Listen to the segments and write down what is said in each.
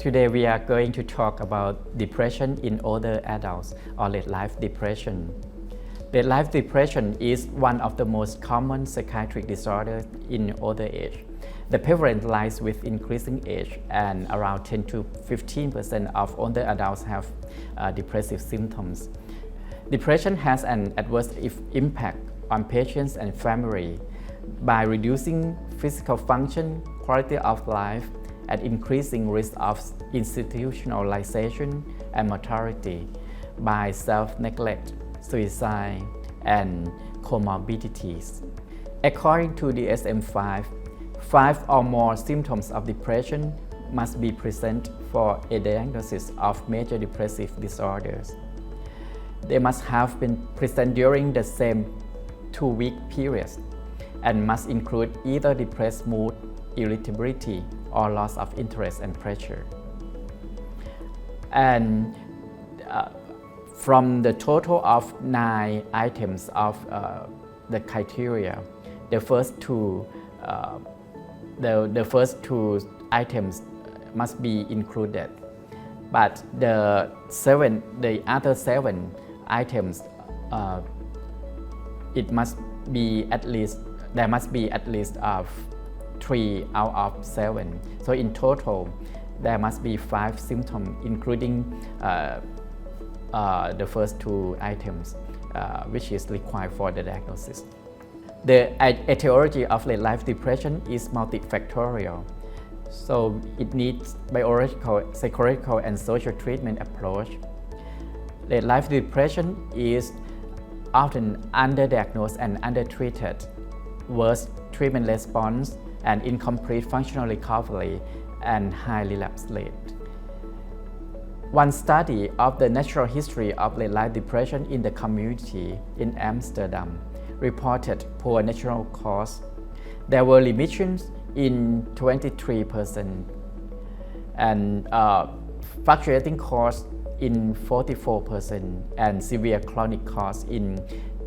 Today we are going to talk about depression in older adults or late life depression. Late life depression is one of the most common psychiatric disorders in older age. The prevalence lies with increasing age and around 10 to 15% of older adults have uh, depressive symptoms. Depression has an adverse impact on patients and family by reducing physical function, quality of life, and increasing risk of institutionalization and mortality by self-neglect, suicide, and comorbidities. According to the DSM-5, five or more symptoms of depression must be present for a diagnosis of major depressive disorders. They must have been present during the same two-week period and must include either depressed mood, irritability, or loss of interest and pleasure. And uh, from the total of nine items of uh, the criteria, the first two, uh, the, the first two items must be included. But the seven, the other seven items, uh, it must be at least there must be at least of 3 out of 7. So in total, there must be 5 symptoms including uh, uh, the first two items uh, which is required for the diagnosis. The etiology of late life depression is multifactorial. So it needs biological, psychological, and social treatment approach. Late life depression is often underdiagnosed and undertreated. Worse treatment response and incomplete functional recovery and high relapse rate. One study of the natural history of late life depression in the community in Amsterdam reported poor natural cause. There were remissions in 23% and uh, fluctuating cause in 44% and severe chronic cause in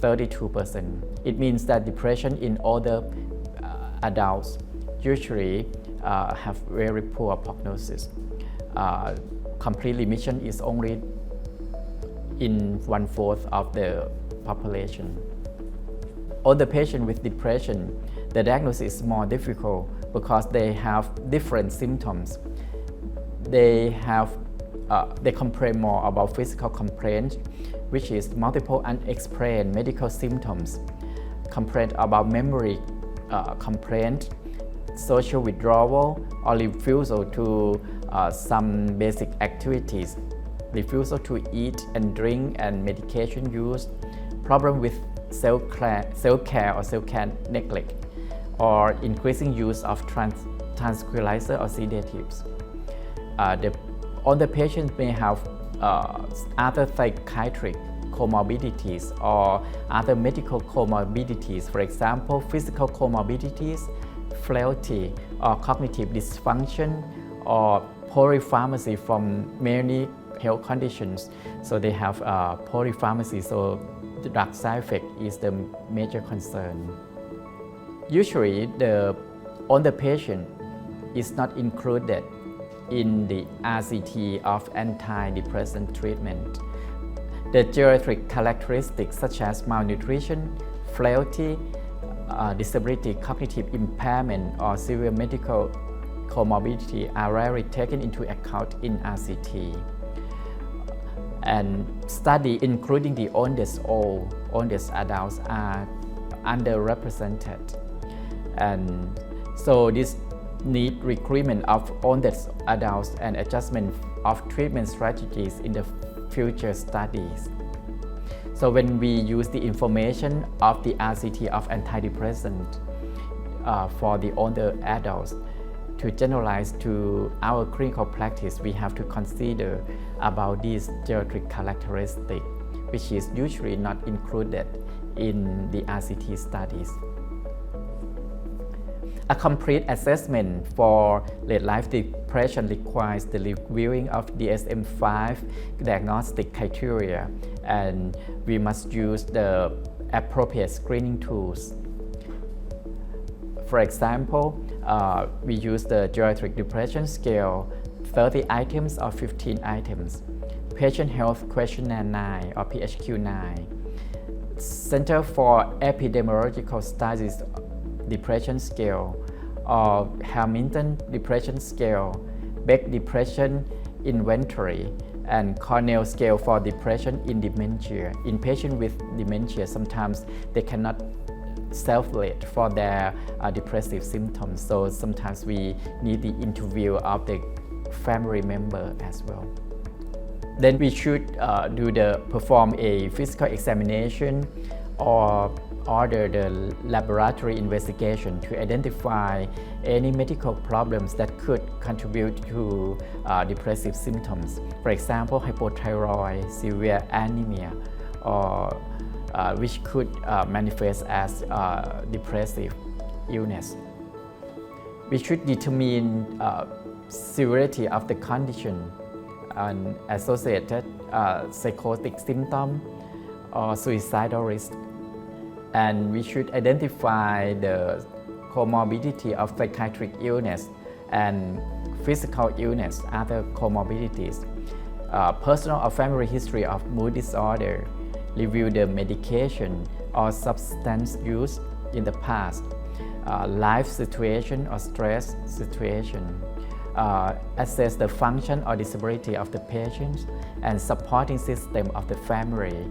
32%. It means that depression in older adults usually uh, have very poor prognosis. Uh, complete remission is only in one fourth of the population. All the patients with depression, the diagnosis is more difficult because they have different symptoms. They have uh, they complain more about physical complaints, which is multiple unexplained medical symptoms, complaint about memory uh, complaint, social withdrawal, or refusal to uh, some basic activities, refusal to eat and drink and medication use, problem with self-care, or self-care neglect, or increasing use of trans tranquilizer or sedatives. Uh, the, all the patients may have uh, other psychiatric comorbidities or other medical comorbidities, for example, physical comorbidities, frailty or cognitive dysfunction or polypharmacy from many health conditions. So they have uh, polypharmacy, so the drug side effect is the major concern. Usually, the on the patient is not included in the RCT of antidepressant treatment. The geriatric characteristics such as malnutrition, frailty, uh, disability, cognitive impairment, or severe medical comorbidity are rarely taken into account in RCT. And study including the oldest old, oldest adults are underrepresented. And so this need recruitment of oldest adults and adjustment of treatment strategies in the future studies. So when we use the information of the RCT of antidepressant uh, for the older adults to generalize to our clinical practice, we have to consider about these geriatric characteristics, which is usually not included in the RCT studies. A complete assessment for late life depression requires the reviewing of DSM-5 diagnostic criteria and we must use the appropriate screening tools. For example, uh, we use the geriatric depression scale 30 items or 15 items. Patient Health Questionnaire 9 or PHQ 9. Center for Epidemiological Studies Depression Scale or Hamilton Depression Scale, Beck Depression Inventory, and Cornell scale for depression in dementia. In patients with dementia, sometimes they cannot self-rate for their uh, depressive symptoms. So sometimes we need the interview of the family member as well. Then we should uh, do the perform a physical examination or order the laboratory investigation to identify any medical problems that could contribute to uh, depressive symptoms. For example, hypothyroid, severe anemia, or uh, which could uh, manifest as uh, depressive illness. We should determine uh, severity of the condition and associated uh, psychotic symptom or suicidal risk. And we should identify the comorbidity of psychiatric illness and physical illness, other comorbidities, uh, personal or family history of mood disorder, review the medication or substance use in the past, uh, life situation or stress situation, uh, assess the function or disability of the patient and supporting system of the family,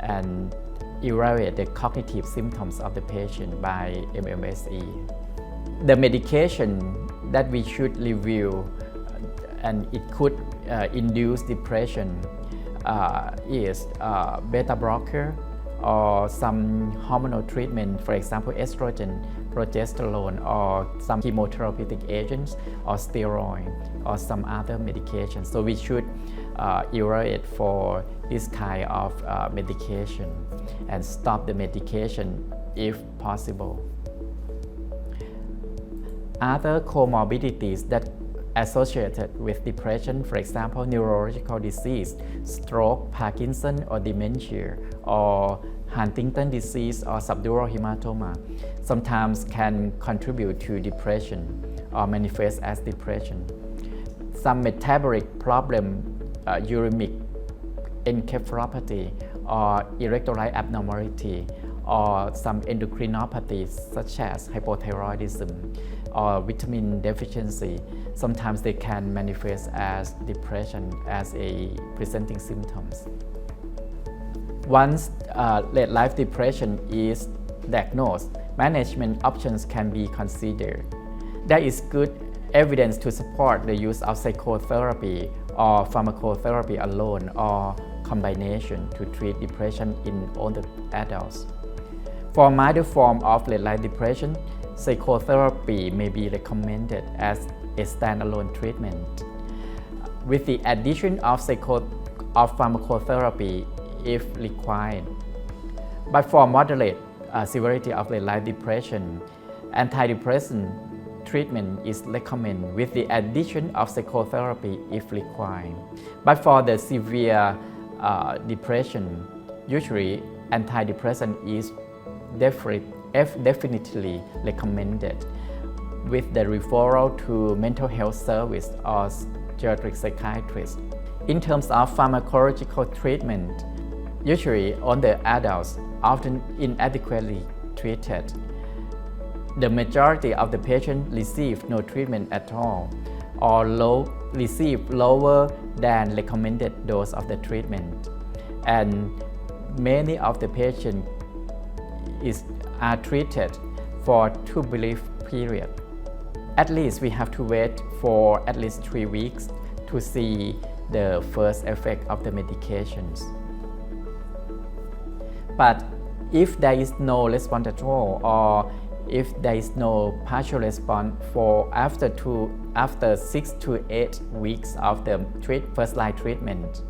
and evaluate the cognitive symptoms of the patient by MMSE. The medication that we should review and it could uh, induce depression uh, is uh, beta blocker or some hormonal treatment, for example, estrogen, progesterone, or some chemotherapeutic agents, or steroid, or some other medication. So we should uh, evaluate for this kind of uh, medication and stop the medication if possible. Other comorbidities that associated with depression, for example, neurological disease, stroke, Parkinson, or dementia, or Huntington disease or subdural hematoma, sometimes can contribute to depression or manifest as depression. Some metabolic problem, uh, uremic encephalopathy, or electrolyte abnormality, or some endocrinopathies such as hypothyroidism or vitamin deficiency, sometimes they can manifest as depression as a presenting symptoms. Once uh, late life depression is diagnosed, management options can be considered. There is good evidence to support the use of psychotherapy or pharmacotherapy alone or combination to treat depression in older adults. For milder form of late life depression, psychotherapy may be recommended as a standalone treatment. With the addition of, psycho- of pharmacotherapy if required. But for moderate uh, severity of late life depression, antidepressant treatment is recommended with the addition of psychotherapy if required. But for the severe uh, depression, usually antidepressant is definitely recommended with the referral to mental health service or geriatric psychiatrist. In terms of pharmacological treatment, usually older adults often inadequately treated. The majority of the patients receive no treatment at all or low, receive lower than recommended dose of the treatment. And many of the patients is, are treated for two brief period. At least we have to wait for at least three weeks to see the first effect of the medications. But if there is no response at all, or if there is no partial response for after two, after six to eight weeks of the treat, first line treatment,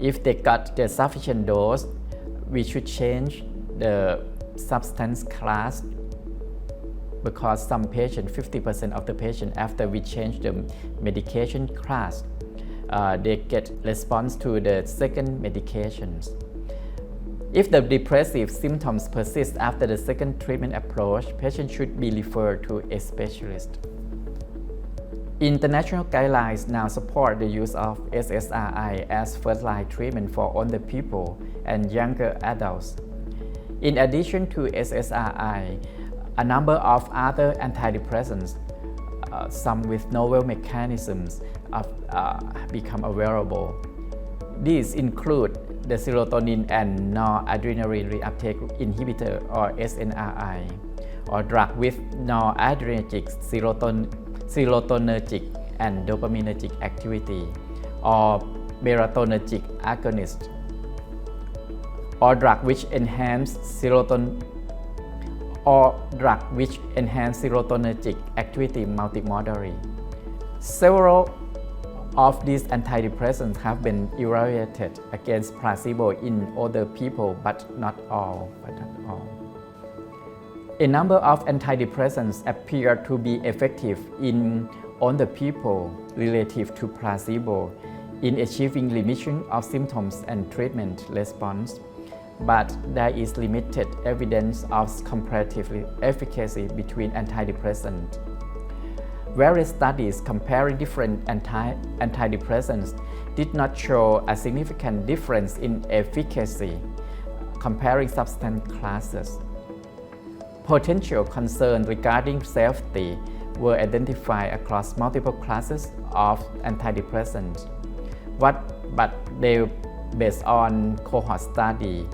if they got the sufficient dose, we should change the substance class because some patient, 50% of the patient, after we change the medication class, uh, they get response to the second medications. If the depressive symptoms persist after the second treatment approach, patients should be referred to a specialist. International guidelines now support the use of SSRI as first-line treatment for older people and younger adults. In addition to SSRI, a number of other antidepressants, uh, some with novel mechanisms, have uh, become available. These include the serotonin and noradrenaline reuptake inhibitor or SNRI, or drug with noradrenergic serotonin serotonergic and dopaminergic activity or barotonergic agonist or drug which enhance serotonin or drug which enhance serotonergic activity multimodally. Several of these antidepressants have been evaluated against placebo in older people, but not all. But not all. A number of antidepressants appear to be effective in older people relative to placebo in achieving remission of symptoms and treatment response, but there is limited evidence of comparative efficacy between antidepressants. Various studies comparing different anti- antidepressants did not show a significant difference in efficacy comparing substance classes. Potential concerns regarding safety were identified across multiple classes of antidepressants. What, but they based on cohort study.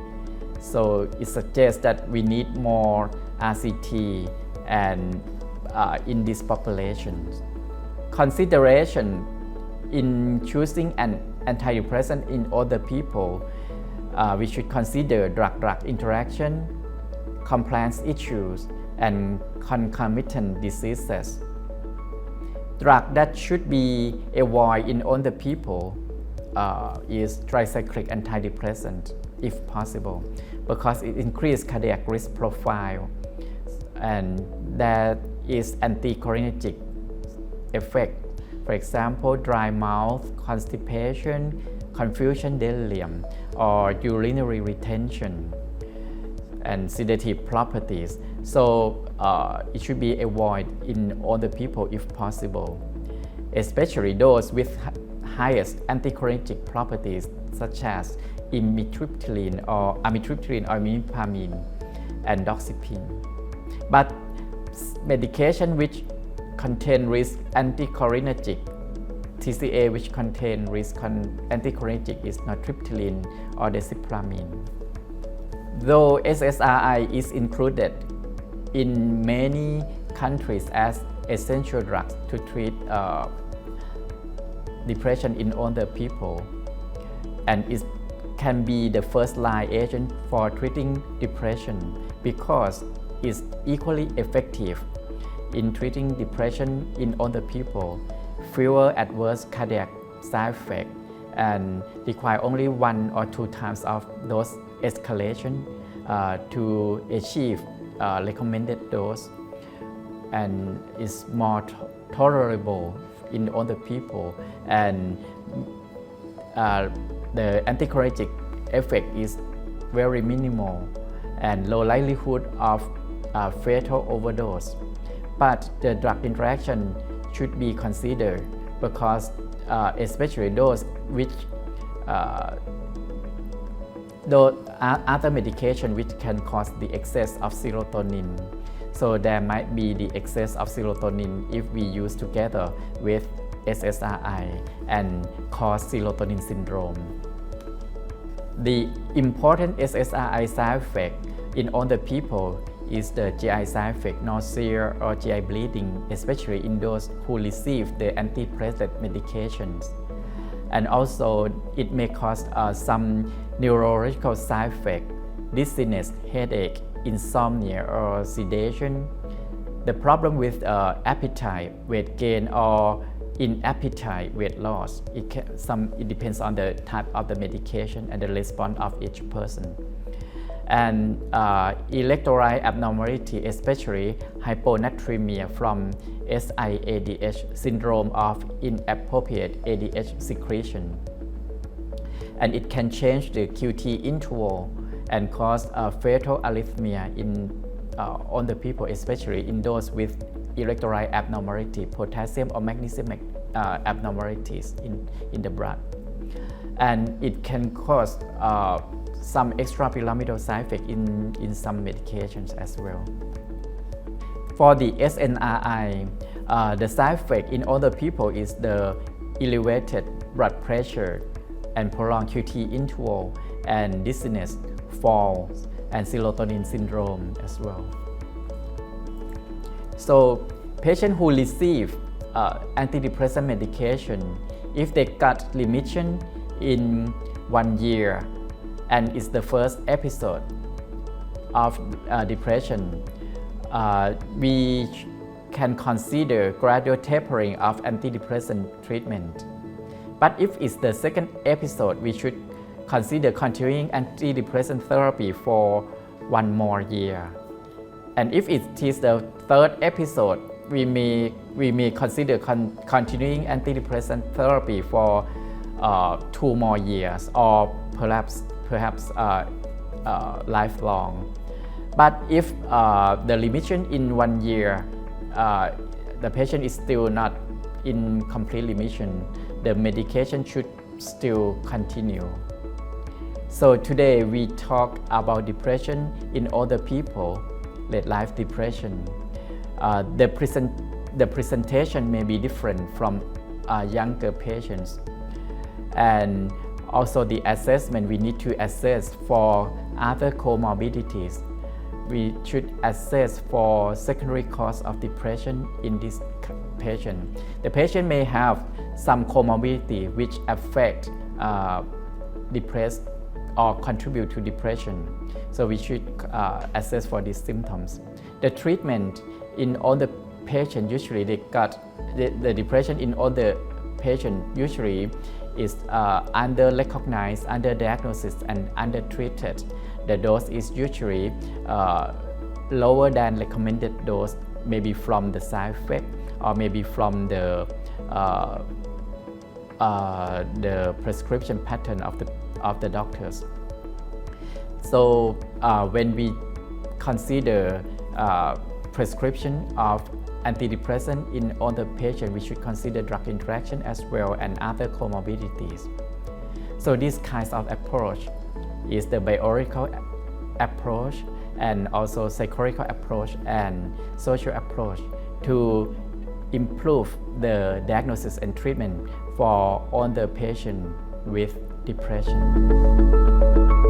So it suggests that we need more RCT and uh, in this population. Consideration in choosing an antidepressant in older people, uh, we should consider drug-drug interaction, compliance issues, and concomitant diseases. Drug that should be avoided in older people uh, is tricyclic antidepressant if possible because it increases cardiac risk profile and that is anticholinergic effect. For example, dry mouth, constipation, confusion delirium, or urinary retention and sedative properties. So uh, it should be avoided in older people if possible, especially those with highest anticholinergic properties such as amitriptyline or amitriptyline or imipamine and doxepin. But medication which contain risk anticholinergic TCA which contain risk anticholinergic is nortriptyline or desipramine. Though SSRI is included in many countries as essential drugs to treat uh, depression in older people and it can be the first line agent for treating depression because is equally effective in treating depression in older people, fewer adverse cardiac side effects, and require only one or two times of dose escalation uh, to achieve uh, recommended dose and is more tolerable in older people and uh, the anticholinergic effect is very minimal and low likelihood of uh, fatal overdose. But the drug interaction should be considered because uh, especially those which uh, those other medication which can cause the excess of serotonin. So there might be the excess of serotonin if we use together with SSRI and cause serotonin syndrome. The important SSRI side effect in older people is the GI side effect, nausea or GI bleeding, especially in those who receive the antiplatelet medications. And also, it may cause uh, some neurological side effect, dizziness, headache, insomnia, or sedation. The problem with uh, appetite, weight gain, or in appetite weight loss, it, can, some, it depends on the type of the medication and the response of each person and uh, electrolyte abnormality, especially hyponatremia from SIADH syndrome of inappropriate ADH secretion. And it can change the QT interval and cause a fatal arrhythmia in uh, on the people, especially in those with electrolyte abnormality, potassium or magnesium uh, abnormalities in, in the blood. And it can cause uh, some extrapyramidal side effect in, in some medications as well. For the SNRI, uh, the side effect in other people is the elevated blood pressure and prolonged QT interval and dizziness, falls, and serotonin syndrome as well. So patients who receive uh, antidepressant medication, if they got remission in one year and it's the first episode of uh, depression, uh, we can consider gradual tapering of antidepressant treatment. But if it's the second episode, we should consider continuing antidepressant therapy for one more year. And if it is the third episode, we may, we may consider con- continuing antidepressant therapy for uh, two more years or perhaps, perhaps uh, uh, lifelong. But if uh, the remission in one year, the patient is still not in complete remission, the medication should still continue. So today we talk about depression in older people, late life depression. Uh, the, present, the presentation may be different from uh, younger patients. And also the assessment we need to assess for other comorbidities. We should assess for secondary cause of depression in this patient. The patient may have some comorbidity which affect uh, depressed or contribute to depression. So we should uh, assess for these symptoms. The treatment in all the patients usually they got the, the depression in all the patients usually is uh, under recognized, under diagnosis and under treated. The dose is usually uh, lower than recommended dose, maybe from the side effect or maybe from the uh, uh the prescription pattern of the of the doctors. So uh, when we consider uh, prescription of antidepressant in other patients, we should consider drug interaction as well and other comorbidities. So this kind of approach is the biological approach and also psychological approach and social approach to improve the diagnosis and treatment for the patients with depression.